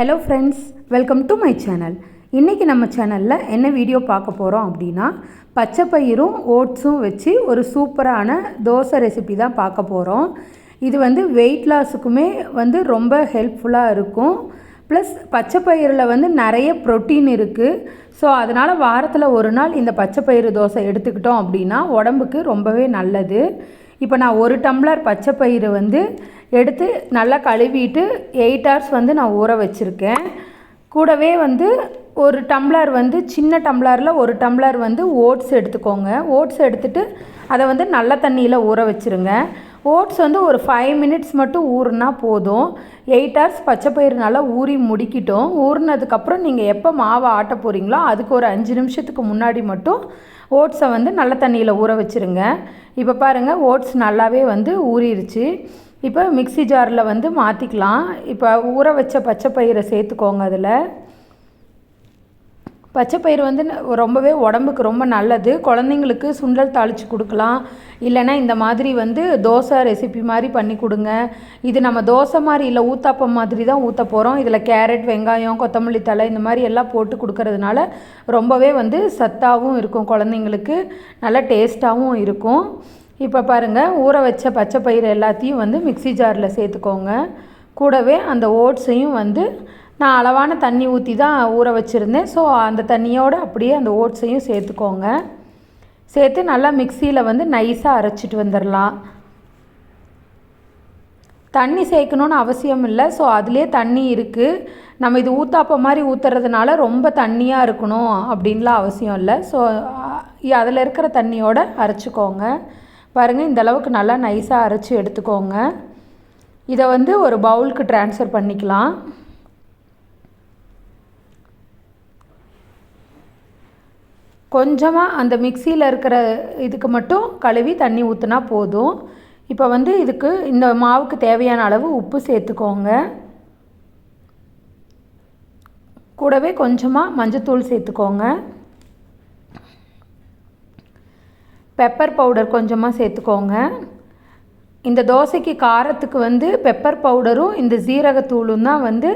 Hello friends welcome to my channel இன்றைக்கி நம்ம சேனலில் என்ன வீடியோ பார்க்க போகிறோம் அப்படின்னா பச்சை பயிரும் ஓட்ஸும் வச்சு ஒரு சூப்பரான தோசை ரெசிபி தான் பார்க்க போகிறோம் இது வந்து வெயிட் லாஸுக்குமே வந்து ரொம்ப ஹெல்ப்ஃபுல்லாக இருக்கும். ப்ளஸ் பச்சை பயிரில் வந்து நிறைய ப்ரோட்டீன் இருக்குது ஸோ அதனால் வாரத்தில் ஒரு நாள் இந்த பச்சை பயிறு தோசை எடுத்துக்கிட்டோம் அப்படின்னா உடம்புக்கு ரொம்பவே நல்லது. இப்போ நான் ஒரு டம்ளர் பச்சை பயிறு வந்து எடுத்து நல்லா கழுவிட்டு எயிட் ஹவர்ஸ் வந்து நான் ஊற வச்சுருக்கேன். கூடவே வந்து ஒரு டம்ளர் வந்து சின்ன டம்ளரில் ஒரு டம்ளர் வந்து ஓட்ஸ் எடுத்துக்கோங்க. ஓட்ஸ் எடுத்துகிட்டு அதை வந்து நல்ல தண்ணியில் ஊற வச்சுருங்க. ஓட்ஸ் வந்து ஒரு ஃபைவ் மினிட்ஸ் மட்டும் ஊறுனா போதும். எயிட் ஹவர்ஸ் பச்சைப்பயிறு நல்லா ஊறி முடிக்கிட்டோம். ஊறினதுக்கப்புறம் நீங்கள் எப்போ மாவை ஆட்ட போகிறீங்களோ அதுக்கு ஒரு அஞ்சு நிமிஷத்துக்கு முன்னாடி மட்டும் ஓட்ஸை வந்து நல்ல தண்ணியில் ஊற வச்சுருங்க. இப்போ பாருங்கள் ஓட்ஸ் நல்லாவே வந்து ஊறிடுச்சு இப்போ மிக்ஸி ஜாரில் வந்து மாற்றிக்கலாம் இப்போ ஊற வச்ச பச்சை பயிரை சேர்த்துக்கோங்க அதில். பச்சைப்பயிறு வந்து ரொம்பவே உடம்புக்கு ரொம்ப நல்லது. குழந்தைங்களுக்கு சுண்டல் தாளித்து கொடுக்கலாம். இல்லைன்னா இந்த மாதிரி வந்து தோசை ரெசிபி மாதிரி பண்ணி கொடுங்க. இது நம்ம தோசை மாதிரி இல்லை ஊத்தாப்பம் மாதிரி தான் ஊற்ற போகிறோம் இதில் கேரட் வெங்காயம் கொத்தமல்லி தழை இந்த மாதிரி எல்லாம் போட்டு கொடுக்கறதுனால ரொம்பவே வந்து சத்தாகவும் இருக்கும் குழந்தைங்களுக்கு. நல்ல டேஸ்ட்டாகவும் இருக்கும். இப்போ பாருங்கள் ஊற வச்ச பச்சைப்பயிறு எல்லாத்தையும் வந்து மிக்ஸி ஜாரில் சேர்த்துக்கோங்க. கூடவே அந்த ஓட்ஸையும் வந்து நான் அளவான தண்ணி ஊற்றி தான் ஊற வச்சுருந்தேன். ஸோ அந்த தண்ணியோடு அப்படியே அந்த ஓட்ஸையும் சேர்த்துக்கோங்க. சேர்த்து நல்லா மிக்சியில் வந்து நைஸாக அரைச்சிட்டு வந்துடலாம் தண்ணி சேர்க்கணுன்னு அவசியம் இல்லை. ஸோ அதுலேயே தண்ணி இருக்குது நம்ம இது ஊற்றாப்ப மாதிரி ஊற்றுறதுனால ரொம்ப தண்ணியாக இருக்கணும் அப்படின்லாம் அவசியம் இல்லை. ஸோ அதில் இருக்கிற தண்ணியோடு அரைச்சிக்கோங்க. பாருங்கள் இந்தளவுக்கு நல்லா நைஸாக அரைச்சி எடுத்துக்கோங்க. இதை வந்து ஒரு பவுலுக்கு ட்ரான்ஸ்ஃபர் பண்ணிக்கலாம். கொஞ்சமாக அந்த மிக்சியில் இருக்கிற இதுக்கு மட்டும் கழுவி தண்ணி ஊற்றினா போதும். இப்போ வந்து இதுக்கு இந்த மாவுக்கு தேவையான அளவு உப்பு சேர்த்துக்கோங்க. கூடவே கொஞ்சமாக மஞ்சத்தூள் சேர்த்துக்கோங்க. பெப்பர் பவுடர் கொஞ்சமாக சேர்த்துக்கோங்க. இந்த தோசைக்கு காரத்துக்கு வந்து பெப்பர் பவுடரும் இந்த ஜீரகத்தூளும் தான் வந்து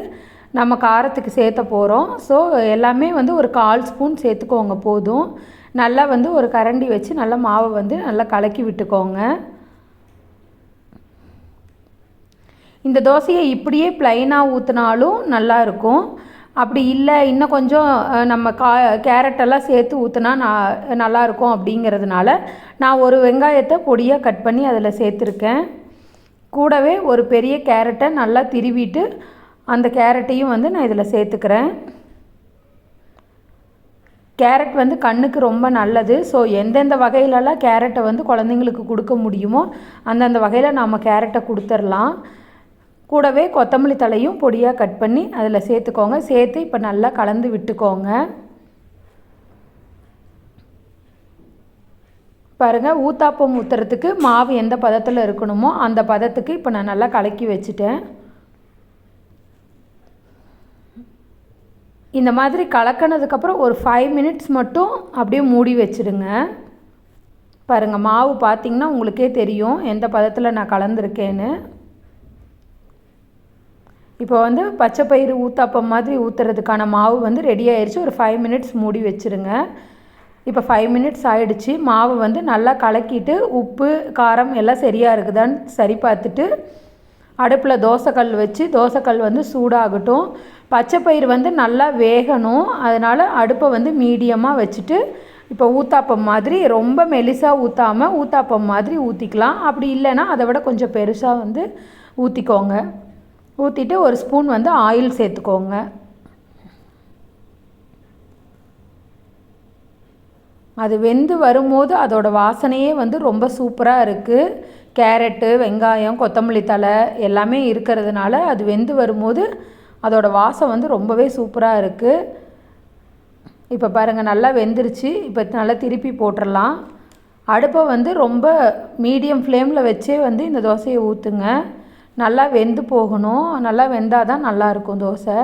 நம்ம காரத்துக்கு சேர்த்த போகிறோம் ஸோ எல்லாமே வந்து ஒரு கால் ஸ்பூன் சேர்த்துக்கோங்க போதும். நல்லா வந்து ஒரு கரண்டி வச்சு நல்லா மாவை வந்து நல்லா கலக்கி விட்டுக்கோங்க. இந்த தோசையை இப்படியே ப்ளைனாக ஊற்றினாலும் நல்லா இருக்கும். அப்படி இல்லை இன்னும் கொஞ்சம் நம்ம கா கேரட்டெல்லாம் சேர்த்து ஊற்றினா நான் நல்லாயிருக்கும் அப்படிங்கிறதுனால நான் ஒரு வெங்காயத்தை பொடியாக கட் பண்ணி அதில் சேர்த்துருக்கேன். கூடவே ஒரு பெரிய கேரட்டை நல்லா திருவிட்டு அந்த கேரட்டையும் வந்து நான் இதில் சேர்த்துக்கிறேன். கேரட் வந்து கண்ணுக்கு ரொம்ப நல்லது. ஸோ எந்தெந்த வகையிலலாம் கேரட்டை வந்து குழந்தைங்களுக்கு கொடுக்க முடியுமோ அந்தந்த வகையில் நாம் கேரட்டை கொடுத்துர்லாம். கூடவே கொத்தமல்லி தலையும் பொடியாக கட் பண்ணி அதில் சேர்த்துக்கோங்க. சேர்த்து இப்போ நல்லா கலந்து விட்டுக்கோங்க. பாருங்கள் ஊத்தாப்பம் ஊற்றுறதுக்கு மாவு எந்த பதத்தில் இருக்கணுமோ அந்த பதத்துக்கு இப்போ நான் நல்லா கலக்கி வச்சுட்டேன். இந்த மாதிரி கலக்கினதுக்கப்புறம் ஒரு ஃபைவ் மினிட்ஸ் மட்டும் அப்படியே மூடி வச்சிடுங்க பாருங்கள் மாவு பார்த்தீங்கன்னா உங்களுக்கே தெரியும் எந்த பதத்தில் நான் கலந்துருக்கேன்னு. இப்போ வந்து பச்சை பயிறு ஊத்தாப்பம் மாதிரி ஊற்றுறதுக்கான மாவு வந்து ரெடி ஆயிடுச்சு ஒரு ஃபைவ் மினிட்ஸ் மூடி வச்சுருங்க. இப்போ ஃபைவ் மினிட்ஸ் ஆயிடுச்சு. மாவு வந்து நல்லா கலக்கிட்டு உப்பு காரம் எல்லாம் சரியாக இருக்குதான்னு சரி பார்த்துட்டு அடுப்பில் தோசைக்கல் வச்சு தோசைக்கல் வந்து சூடாகட்டும். பச்சைப்பயிறு வந்து நல்லா வேகணும். அதனால் அடுப்பை வந்து மீடியமாக வச்சுட்டு இப்போ ஊத்தாப்பம் மாதிரி ரொம்ப மெலிசாக ஊற்றாமல் ஊத்தாப்பம் மாதிரி ஊற்றிக்கலாம் அப்படி இல்லைன்னா அதை விட கொஞ்சம் பெருசாக வந்து ஊற்றிக்கோங்க ஊற்றிட்டு ஒரு ஸ்பூன் வந்து ஆயில் சேர்த்துக்கோங்க. அது வெந்து வரும்போது அதோடய வாசனையே வந்து ரொம்ப சூப்பராக இருக்குது கேரட்டு வெங்காயம் கொத்தமல்லி தழை எல்லாமே இருக்கிறதுனால அது வெந்து வரும்போது அதோட வாசம் வந்து ரொம்பவே சூப்பராக இருக்குது இப்போ பாருங்கள் நல்லா வெந்துருச்சு. இப்போ நல்லா திருப்பி போட்டுடலாம் அடுப்பை வந்து ரொம்ப மீடியம் ஃப்ளேமில் வச்சே வந்து இந்த தோசையை ஊற்றுங்க நல்லா வெந்து போகணும். நல்லா வெந்தால் தான் நல்லாயிருக்கும் தோசை.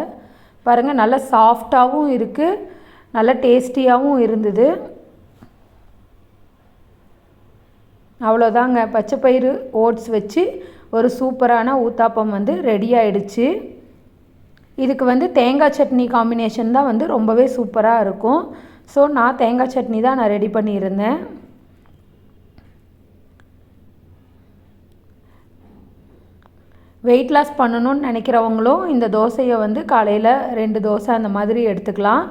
பாருங்கள் நல்லா சாஃப்டாகவும் இருக்குது நல்லா டேஸ்டியாகவும் இருந்தது. அவ்வளோதாங்க. பச்சை பயிறு ஓட்ஸ் வச்சு ஒரு சூப்பரான ஊத்தாப்பம் வந்து ரெடி ஆயிடுச்சு. இதுக்கு வந்து தேங்காய் சட்னி காம்பினேஷன் தான் வந்து ரொம்பவே சூப்பராக இருக்கும். ஸோ நான் தேங்காய் சட்னி தான் நான் ரெடி பண்ணியிருந்தேன். வெயிட் லாஸ் பண்ணணும்னு நினைக்கிறவங்களும் இந்த தோசையை வந்து காலையில் ரெண்டு தோசை அந்த மாதிரி எடுத்துக்கலாம்.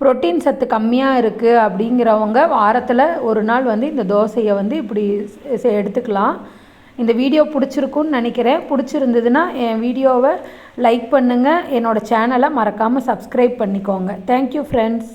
புரோட்டீன் சத்து கம்மியாக இருக்குது அப்படிங்கிறவங்க வாரத்தில் ஒரு நாள் வந்து இந்த தோசையை வந்து இப்படி எடுத்துக்கலாம். இந்த வீடியோ பிடிச்சிருக்குன்னு நினைக்கிறேன். பிடிச்சிருந்ததுன்னா என் வீடியோவை லைக் பண்ணுங்கள் என்னோடய சேனலை மறக்காமல் சப்ஸ்கிரைப் பண்ணிக்கோங்க. Thank you friends